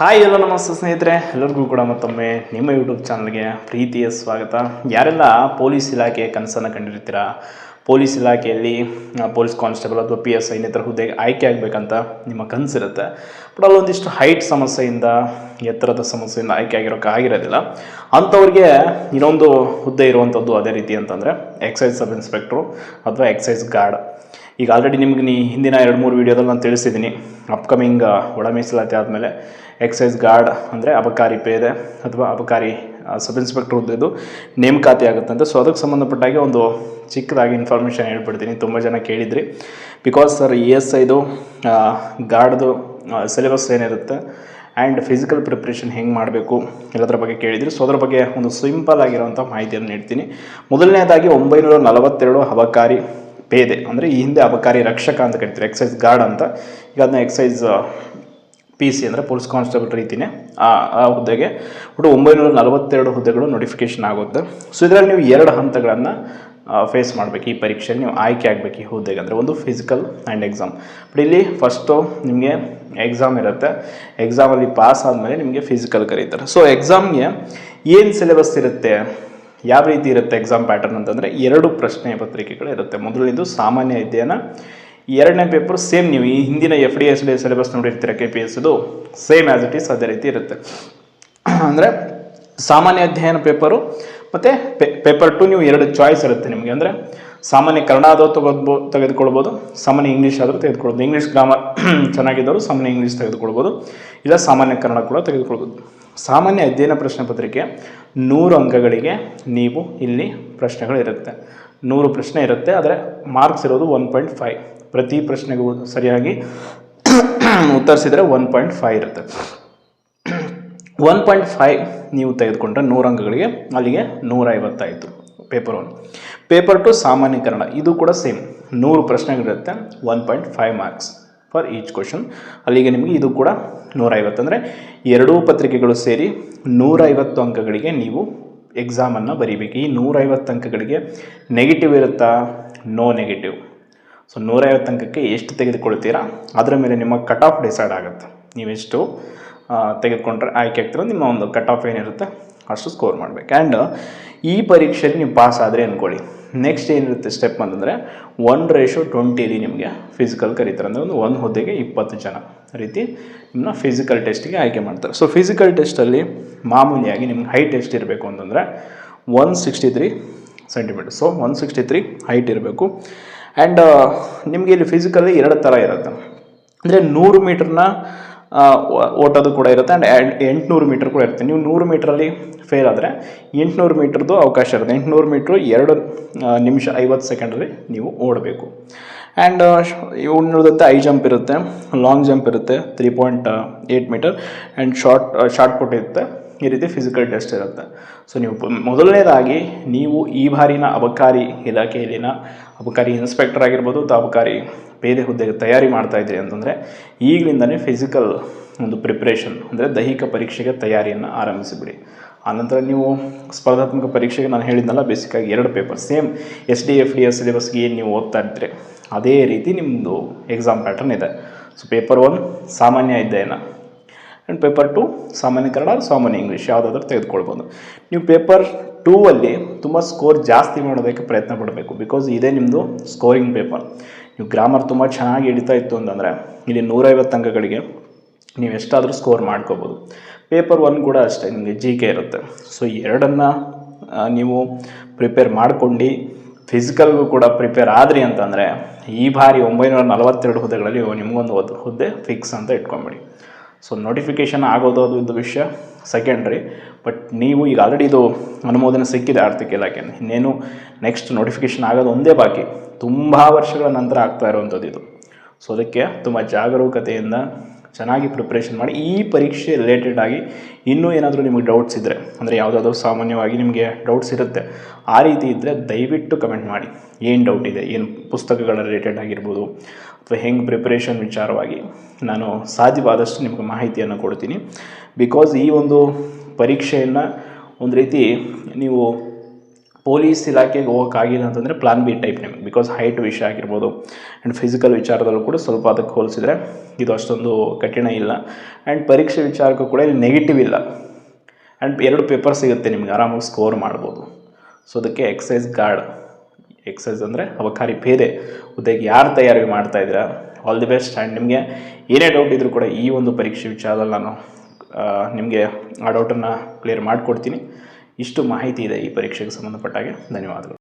Hi ಎಲ್ಲ ನಮಸ್ತೆ ಸ್ನೇಹಿತರೆ. ಎಲ್ಲರಿಗೂ ಕೂಡ ಮತ್ತೊಮ್ಮೆ ನಿಮ್ಮ ಯೂಟ್ಯೂಬ್ ಚಾನಲ್ಗೆ ಪ್ರೀತಿಯ ಸ್ವಾಗತ. ಯಾರೆಲ್ಲ ಪೊಲೀಸ್ ಇಲಾಖೆ ಕನಸನ್ನು ಕಂಡಿರ್ತೀರಾ? ಪೊಲೀಸ್ ಇಲಾಖೆಯಲ್ಲಿ ಪೊಲೀಸ್ ಕಾನ್ಸ್ಟೇಬಲ್ ಅಥವಾ ಪಿ ಎಸ್ ಐ ಇನ್ನಿತರ ಹುದ್ದೆಗೆ ಆಯ್ಕೆ ಆಗಬೇಕಂತ ನಿಮ್ಮ ಕನಸಿರುತ್ತೆ. ಬಟ್ ಅಲ್ಲೊಂದಿಷ್ಟು ಹೈಟ್ ಸಮಸ್ಯೆಯಿಂದ, ಎತ್ತರದ ಸಮಸ್ಯೆಯಿಂದ ಆಯ್ಕೆ ಆಗಿರೋಕ್ಕೆ ಆಗಿರೋದಿಲ್ಲ. ಅಂಥವ್ರಿಗೆ ಇನ್ನೊಂದು ಹುದ್ದೆ ಇರುವಂಥದ್ದು ಅದೇ ರೀತಿ ಅಂತಂದರೆ ಎಕ್ಸೈಸ್ ಸಬ್ ಇನ್ಸ್ಪೆಕ್ಟ್ರು ಅಥವಾ ಎಕ್ಸೈಸ್ ಗಾರ್ಡ್ ಈಗ ಆಲ್ರೆಡಿ ನಿಮ್ಗೆ ನೀ ಹಿಂದಿನ ಎರಡು ಮೂರು ವೀಡಿಯೋದಲ್ಲಿ ನಾನು ತಿಳಿಸಿದ್ದೀನಿ. ಅಪ್ಕಮಿಂಗ್ ಒಳ ಮೀಸಲಾತಿ ಆದಮೇಲೆ ಎಕ್ಸೈಸ್ ಗಾರ್ಡ್ ಅಂದರೆ ಅಬಕಾರಿ ಪೇದೆ ಅಥವಾ ಅಬಕಾರಿ ಸಬ್ ಇನ್ಸ್ಪೆಕ್ಟರ್ ಹುದ್ದೆದು ನೇಮಕಾತಿ ಆಗುತ್ತಂತೆ ಸೊ ಅದಕ್ಕೆ ಸಂಬಂಧಪಟ್ಟಾಗೆ ಒಂದು ಚಿಕ್ಕದಾಗಿ ಇನ್ಫಾರ್ಮೇಷನ್ ಹೇಳ್ಬಿಡ್ತೀನಿ. ತುಂಬ ಜನ ಕೇಳಿದ್ರಿ. ಬಿಕಾಸ್ ಸರ್ ಇ ಎಸ್ ಐದು ಗಾರ್ಡ್ದು ಸಿಲೆಬಸ್ ಏನಿರುತ್ತೆ ಆ್ಯಂಡ್ ಫಿಸಿಕಲ್ ಪ್ರಿಪ್ರೇಷನ್ ಹೆಂಗೆ ಮಾಡಬೇಕು ಎಲ್ಲದರ ಬಗ್ಗೆ ಕೇಳಿದ್ರಿ. ಸೊ ಅದರ ಬಗ್ಗೆ ಒಂದು ಸಿಂಪಲ್ ಆಗಿರೋಂಥ ಮಾಹಿತಿಯನ್ನು ನೀಡ್ತೀನಿ. ಮೊದಲನೇದಾಗಿ ಒಂಬೈನೂರ ನಲವತ್ತೆರಡು ಅಬಕಾರಿ ಪೇದೆ ಅಂದರೆ ಈ ಹಿಂದೆ ಅಬಕಾರಿ ರಕ್ಷಕ ಅಂತ ಕರಿತಾರೆ, ಎಕ್ಸೈಸ್ ಗಾರ್ಡ್ ಅಂತ. ಈಗ ಅದನ್ನ ಎಕ್ಸೈಸ್ ಪಿ ಸಿ ಅಂದರೆ ಪೊಲೀಸ್ ಕಾನ್ಸ್ಟೇಬಲ್ ರೀತಿಯೇ ಆ ಆ ಹುದ್ದೆಗೆ. ಒಟ್ಟು ಒಂಬೈನೂರ ನಲವತ್ತೆರಡು ಹುದ್ದೆಗಳು ನೋಟಿಫಿಕೇಷನ್ ಆಗುತ್ತೆ. ಸೊ ಇದರಲ್ಲಿ ನೀವು ಎರಡು ಹಂತಗಳನ್ನು ಫೇಸ್ ಮಾಡಬೇಕು. ಈ ಪರೀಕ್ಷೆಯಲ್ಲಿ ನೀವು ಆಯ್ಕೆ ಆಗಬೇಕು ಈ ಹುದ್ದೆಗೆ ಅಂದರೆ ಒಂದು ಫಿಸಿಕಲ್ ಆ್ಯಂಡ್ ಎಕ್ಸಾಮ್ ಬಟ್ ಇಲ್ಲಿ ಫಸ್ಟು ನಿಮಗೆ ಎಕ್ಸಾಮ್ ಇರುತ್ತೆ. ಎಕ್ಸಾಮಲ್ಲಿ ಪಾಸ್ ಆದಮೇಲೆ ನಿಮಗೆ ಫಿಸಿಕಲ್ ಕರೀತಾರೆ. ಸೊ ಎಕ್ಸಾಮ್ಗೆ ಏನು ಸಿಲೆಬಸ್ ಇರುತ್ತೆ? ಯಾವ ರೀತಿ ಇರುತ್ತೆ ಎಕ್ಸಾಮ್ ಪ್ಯಾಟರ್ನ್ ಅಂತಂದರೆ ಎರಡು ಪ್ರಶ್ನೆ ಪತ್ರಿಕೆಗಳು ಇರುತ್ತೆ. ಮೊದಲನೇದು ಸಾಮಾನ್ಯ ಅಧ್ಯಯನ ಎರಡನೇ ಪೇಪರ್ ಸೇಮ್ ನೀವು ಈ ಹಿಂದಿನ F D S D syllabus ನೋಡಿರ್ತೀರ ಕೆ ಪಿ ಎಸ್ ಇದು ಸೇಮ್ ಆ್ಯಸ್ ಇಟ್ ಈಸ್ ಅದೇ ರೀತಿ ಇರುತ್ತೆ. ಅಂದರೆ ಸಾಮಾನ್ಯ ಅಧ್ಯಯನ ಪೇಪರು ಮತ್ತು ಪೇಪರ್ ಟು ನೀವು ಎರಡು ಚಾಯ್ಸ್ ಇರುತ್ತೆ ನಿಮಗೆ. ಅಂದರೆ ಸಾಮಾನ್ಯ ಕನ್ನಡ ಆದರೂ ತಗೋಬೋ ತೆಗೆದುಕೊಳ್ಬೋದು, ಸಾಮಾನ್ಯ ಇಂಗ್ಲೀಷ್ ಆದರೂ ತೆಗೆದುಕೊಳ್ಬೋದು. ಇಂಗ್ಲೀಷ್ ಗ್ರಾಮರ್ ಚೆನ್ನಾಗಿದ್ದವರು ಸಾಮಾನ್ಯ ಇಂಗ್ಲೀಷ್ ತೆಗೆದುಕೊಳ್ಬೋದು. ಇಲ್ಲ ಸಾಮಾನ್ಯ ಕನ್ನಡ ಕೂಡ ತೆಗೆದುಕೊಳ್ಬೋದು. ಸಾಮಾನ್ಯ ಅಧ್ಯಯನ ಪ್ರಶ್ನೆ ಪತ್ರಿಕೆ, ನೂರು ಅಂಕಗಳಿಗೆ ನೀವು ಇಲ್ಲಿ ಪ್ರಶ್ನೆಗಳಿರುತ್ತೆ. ನೂರು ಪ್ರಶ್ನೆ ಇರುತ್ತೆ, ಆದರೆ ಮಾರ್ಕ್ಸ್ ಇರೋದು ಒನ್ ಪಾಯಿಂಟ್ ಫೈವ್ ಪ್ರತಿ ಪ್ರಶ್ನೆಗೂ ಸರಿಯಾಗಿ ಉತ್ತರಿಸಿದರೆ ಒನ್ ಪಾಯಿಂಟ್ ಫೈವ್ ಇರುತ್ತೆ. ಒನ್ ಪಾಯಿಂಟ್ ಫೈವ್ ನೀವು ತೆಗೆದುಕೊಂಡ್ರೆ ನೂರು ಅಂಕಗಳಿಗೆ ಅಲ್ಲಿಗೆ ನೂರೈವತ್ತಾಯಿತು ಪೇಪರ್ ಒನ್ ಪೇಪರ್ ಟು ಸಾಮಾನ್ಯೀಕರಣ, ಇದು ಕೂಡ ಸೇಮ್ ನೂರು ಪ್ರಶ್ನೆಗಳಿರುತ್ತೆ one point five marks for each question ಅಲ್ಲಿಗೆ ನಿಮಗೆ ಇದು ಕೂಡ ನೂರೈವತ್ತು ಅಂದರೆ ಎರಡೂ ಪತ್ರಿಕೆಗಳು ಸೇರಿ ನೂರೈವತ್ತು ಅಂಕಗಳಿಗೆ ನೀವು ಎಕ್ಸಾಮನ್ನು ಬರೀಬೇಕು. ಈ ನೂರೈವತ್ತು ಅಂಕಗಳಿಗೆ ನೆಗೆಟಿವ್ ಇರುತ್ತಾ? ನೋ ನೆಗೆಟಿವ್ ಸೊ ನೂರೈವತ್ತು ಅಂಕಕ್ಕೆ ಎಷ್ಟು ತೆಗೆದುಕೊಳ್ತೀರಾ? ಅದರ ಮೇಲೆ ನಿಮ್ಮ ಕಟ್ ಆಫ್ ಡಿಸೈಡ್ ಆಗುತ್ತೆ. ನೀವೆಷ್ಟು ತೆಗೆದುಕೊಂಡ್ರೆ ಆಯ್ಕೆ ಆಗ್ತಿರೋ ನಿಮ್ಮ ಒಂದು ಕಟ್ ಆಫ್ ಏನಿರುತ್ತೆ, ಅಷ್ಟು ಸ್ಕೋರ್ ಮಾಡಬೇಕು. ಆ್ಯಂಡ್ ಈ ಪರೀಕ್ಷೆಯಲ್ಲಿ ನೀವು ಪಾಸ್ ಆದರೆ ಅಂದ್ಕೊಳ್ಳಿ ನೆಕ್ಸ್ಟ್ ಏನಿರುತ್ತೆ ಸ್ಟೆಪ್ ಅಂತಂದರೆ ಒನ್ ರೇಷೋ ಟ್ವೆಂಟಿಲಿ ನಿಮಗೆ ಫಿಸಿಕಲ್ ಕರೀತಾರೆ. ಅಂದರೆ ಒಂದು ಒಂದು ಹುದ್ದೆಗೆ ಇಪ್ಪತ್ತು ಜನ ರೀತಿ ನಿಮ್ಮನ್ನ ಫಿಸಿಕಲ್ ಟೆಸ್ಟಿಗೆ ಆಯ್ಕೆ ಮಾಡ್ತಾರೆ. ಸೊ ಫಿಸಿಕಲ್ ಟೆಸ್ಟಲ್ಲಿ ಮಾಮೂಲಿಯಾಗಿ ನಿಮ್ಗೆ ಹೈಟ್ ಎಷ್ಟು ಇರಬೇಕು ಅಂತಂದರೆ one sixty three centimetre so one sixty three height ಇರಬೇಕು. ಆ್ಯಂಡ್ ನಿಮಗೆ ಇಲ್ಲಿ ಫಿಸಿಕಲಿ ಎರಡು ಥರ ಇರುತ್ತೆ. ಅಂದರೆ ನೂರು ಮೀಟ್ರನ್ನ ಓಟೋದು ಕೂಡ ಇರುತ್ತೆ ಆ್ಯಂಡ್ ಎಂಟುನೂರು ಮೀಟ್ರ್ ಕೂಡ ಇರುತ್ತೆ. ನೀವು ನೂರು ಮೀಟ್ರಲ್ಲಿ ಫೇಲ್ ಆದರೆ ಎಂಟುನೂರು ಮೀಟ್ರದ್ದು ಅವಕಾಶ ಇರುತ್ತೆ. ಎಂಟುನೂರು ಮೀಟ್ರ್ ಎರಡು ನಿಮಿಷ ಐವತ್ತು ಸೆಕೆಂಡಲ್ಲಿ ನೀವು ಓಡಬೇಕು. ಆ್ಯಂಡ್ ಉಳಿದಂತೆ ಐ ಜಂಪ್ ಇರುತ್ತೆ ಲಾಂಗ್ ಜಂಪ್ ಇರುತ್ತೆ three point eight metre and shot shot put ಇರುತ್ತೆ. ಈ ರೀತಿ ಫಿಸಿಕಲ್ ಟೆಸ್ಟ್ ಇರುತ್ತೆ. ಸೊ ನೀವು ಮೊದಲನೇದಾಗಿ ನೀವು ಈ ಬಾರಿನ ಅಬಕಾರಿ ಇಲಾಖೆಯಲ್ಲಿನ ಅಬಕಾರಿ ಇನ್ಸ್ಪೆಕ್ಟರ್ ಆಗಿರ್ಬೋದು ಅಥವಾ ಅಬಕಾರಿ ಪೇದೆ ಹುದ್ದೆಗೆ ತಯಾರಿ ಮಾಡ್ತಾ ಇದ್ದೀರಿ ಅಂತಂದರೆ, ಈಗಲಿಂದನೇ ಫಿಸಿಕಲ್ ಒಂದು ಪ್ರಿಪ್ರೇಷನ್ ಅಂದರೆ ದೈಹಿಕ ಪರೀಕ್ಷೆಗೆ ತಯಾರಿಯನ್ನು ಆರಂಭಿಸಿಬಿಡಿ. ಆನಂತರ ನೀವು ಸ್ಪರ್ಧಾತ್ಮಕ ಪರೀಕ್ಷೆಗೆ ನಾನು ಹೇಳಿದ್ನಲ್ಲ ಬೇಸಿಕ್ಕಾಗಿ ಎರಡು paper same S D F D S ಸಿಲೆಬಸ್ಗೆ ಏನು ನೀವು ಓದ್ತಾ ಇರ್ತೀರಿ ಅದೇ ರೀತಿ ನಿಮ್ಮದು ಎಕ್ಸಾಮ್ ಪ್ಯಾಟರ್ನ್ ಇದೆ. ಸೊ ಪೇಪರ್ ಒನ್ ಸಾಮಾನ್ಯ ಅಧ್ಯಯನ. ಆ್ಯಂಡ್ ಪೇಪರ್ ಟು ಸಾಮಾನ್ಯ ಕನ್ನಡ ಸಾಮಾನ್ಯ ಇಂಗ್ಲೀಷ್ ಯಾವುದಾದ್ರೂ ತೆಗೆದುಕೊಳ್ಬೋದು. ನೀವು ಪೇಪರ್ ಟೂ ಅಲ್ಲಿ ತುಂಬ ಸ್ಕೋರ್ ಜಾಸ್ತಿ ಮಾಡೋದಕ್ಕೆ ಪ್ರಯತ್ನ ಪಡಬೇಕು. ಬಿಕಾಸ್ ಇದೇ ನಿಮ್ಮದು ಸ್ಕೋರಿಂಗ್ ಪೇಪರ್ ನೀವು ಗ್ರಾಮರ್ ತುಂಬ ಚೆನ್ನಾಗಿ ಹಿಡಿತಾ ಇತ್ತು ಅಂತಂದರೆ, ಇಲ್ಲಿ ನೂರೈವತ್ತು ಅಂಕಗಳಿಗೆ ನೀವು ಎಷ್ಟಾದರೂ ಸ್ಕೋರ್ ಮಾಡ್ಕೋಬೋದು. ಪೇಪರ್ ಒನ್ ಕೂಡ ಅಷ್ಟೇ, ನಿಮಗೆ ಜಿ ಕೆ ಇರುತ್ತೆ. ಸೊ ಎರಡನ್ನು ನೀವು ಪ್ರಿಪೇರ್ ಮಾಡ್ಕೊಂಡು ಫಿಸಿಕಲ್ಗೂ ಕೂಡ ಪ್ರಿಪೇರ್ ಆದ್ರಿ ಅಂತಂದರೆ, ಈ ಬಾರಿ ಒಂಬೈನೂರ ನಲವತ್ತೆರಡು ಹುದ್ದೆಗಳಲ್ಲಿ ನಿಮಗೊಂದು ಹುದ್ದೆ ಫಿಕ್ಸ್ ಅಂತ ಇಟ್ಕೊಂಬಿಡಿ. ಸೊ ನೋಟಿಫಿಕೇಷನ್ ಆಗೋದು ಅದು ಇದು ವಿಷಯ ಸೆಕೆಂಡ್ರಿ ಬಟ್ ನೀವು ಈಗ ಆಲ್ರೆಡಿ ಇದು ಅನುಮೋದನೆ ಸಿಕ್ಕಿದೆ ಆರ್ಥಿಕ ಇಲಾಖೆ ಇನ್ನೇನು ನೆಕ್ಸ್ಟ್ ನೋಟಿಫಿಕೇಷನ್ ಆಗೋದು ಒಂದೇ ಬಾಕಿ. ತುಂಬ ವರ್ಷಗಳ ನಂತರ ಆಗ್ತಾ ಇರುವಂಥದ್ದು ಇದು. ಸೊ ಅದಕ್ಕೆ ತುಂಬ ಜಾಗರೂಕತೆಯಿಂದ ಚೆನ್ನಾಗಿ ಪ್ರಿಪ್ರೇಷನ್ ಮಾಡಿ ಈ ಪರೀಕ್ಷೆ ರಿಲೇಟೆಡ್ ಆಗಿ ಇನ್ನೂ ಏನಾದರೂ ನಿಮಗೆ ಡೌಟ್ಸ್ ಇದ್ದರೆ ಅಂದರೆ ಯಾವುದಾದ್ರು ಸಾಮಾನ್ಯವಾಗಿ ನಿಮಗೆ ಡೌಟ್ಸ್ ಇರುತ್ತೆ, ಆ ರೀತಿ ಇದ್ದರೆ ದಯವಿಟ್ಟು ಕಮೆಂಟ್ ಮಾಡಿ. ಏನು ಡೌಟ್ ಇದೆ? ಏನು ಪುಸ್ತಕಗಳ ರಿಲೇಟೆಡ್ ಆಗಿರ್ಬೋದು, ಅಥವಾ ಹೆಂಗೆ ಪ್ರಿಪ್ರೇಷನ್ ವಿಚಾರವಾಗಿ ನಾನು ಸಾಧ್ಯವಾದಷ್ಟು ನಿಮಗೆ ಮಾಹಿತಿಯನ್ನು ಕೊಡ್ತೀನಿ. ಬಿಕಾಸ್ ಈ ಒಂದು ಪರೀಕ್ಷೆಯನ್ನು ಒಂದು ರೀತಿ ನೀವು ಪೊಲೀಸ್ ಇಲಾಖೆಗೆ ಹೋಗೋಕ್ಕಾಗಿಲ್ಲ ಅಂತಂದರೆ ಪ್ಲಾನ್ ಬಿ ಟೈಪ್ ನಿಮಗೆ. ಬಿಕಾಸ್ ಹೈಟ್ ವಿಷಯ ಆಗಿರ್ಬೋದು ಆ್ಯಂಡ್ ಫಿಸಿಕಲ್ ವಿಚಾರದಲ್ಲೂ ಕೂಡ ಸ್ವಲ್ಪ ಅದಕ್ಕೆ ಹೋಲಿಸಿದ್ರೆ ಇದು ಅಷ್ಟೊಂದು ಕಠಿಣ ಇಲ್ಲ. ಆ್ಯಂಡ್ ಪರೀಕ್ಷೆ ವಿಚಾರಕ್ಕೂ ಕೂಡ ಇಲ್ಲಿ ನೆಗೆಟಿವ್ ಇಲ್ಲ. ಆ್ಯಂಡ್ ಎರಡು ಪೇಪರ್ ಸಿಗುತ್ತೆ ನಿಮ್ಗೆ, ಆರಾಮಾಗಿ ಸ್ಕೋರ್ ಮಾಡ್ಬೋದು. ಸೊ ಅದಕ್ಕೆ ಎಕ್ಸೈಸ್ ಗಾರ್ಡ್ ಎಕ್ಸೈಸ್ ಅಂದರೆ ಅವಕಾರಿ ಭೇದೆ ಹುದ್ದೆಗೆ ಯಾರು ತಯಾರಿ ಮಾಡ್ತಾ ಇದ್ದೀರಾ? ಆಲ್ ದಿ ಬೆಸ್ಟ್ ಆ್ಯಂಡ್ ನಿಮಗೆ ಏನೇ ಡೌಟ್ ಇದ್ದರೂ ಕೂಡ ಈ ಒಂದು ಪರೀಕ್ಷೆ ವಿಚಾರದಲ್ಲಿ ನಾನು ನಿಮಗೆ ಆ ಡೌಟನ್ನು ಕ್ಲಿಯರ್ ಮಾಡಿಕೊಡ್ತೀನಿ. ಇಷ್ಟು ಮಾಹಿತಿ ಇದೆ ಈ ಪರೀಕ್ಷೆಗೆ ಸಂಬಂಧಪಟ್ಟಾಗೆ ಧನ್ಯವಾದಗಳು.